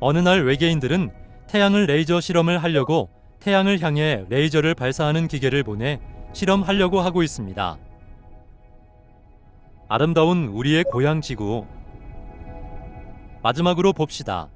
어느 날 외계인들은 태양을 레이저 실험을 하려고 태양을 향해 레이저를 발사하는 기계를 보내 실험하려고 하고 있습니다. 아름다운 우리의 고향 지구. 마지막으로 봅시다.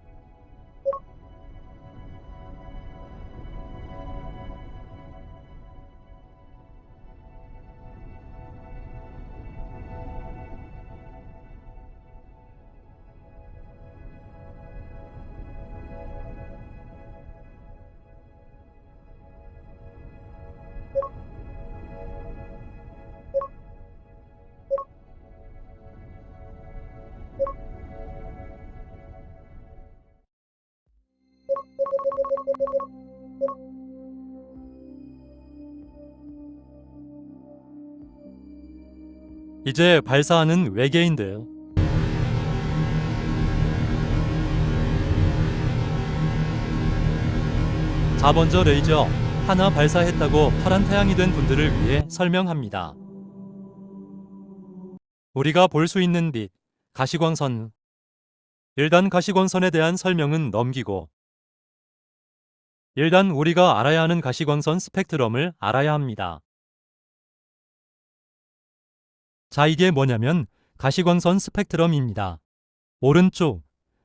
이제 발사하는 외계인들. 자, 먼저 레이저 하나 발사했다고 파란 태양이 된 분들을 위해 설명합니다. 우리가 볼 수 있는 빛, 가시광선. 일단 가시광선에 대한 설명은 넘기고 일단 우리가 알아야 하는 가시광선 스펙트럼을 알아야 합니다. 자, 이게 뭐냐면 가시광선 스펙트럼입니다. 오른쪽,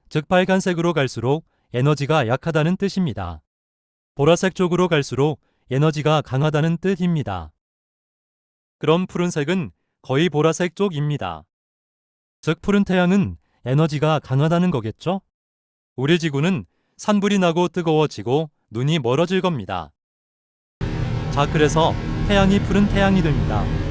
즉 빨간색으로 갈수록 에너지가 약하다는 뜻입니다. 보라색 쪽으로 갈수록 에너지가 강하다는 뜻입니다. 그럼 푸른색은 거의 보라색 쪽입니다. 즉 푸른 태양은 에너지가 강하다는 거겠죠? 우리 지구는 산불이 나고 뜨거워지고 눈이 멀어질 겁니다. 자, 그래서 태양이 푸른 태양이 됩니다.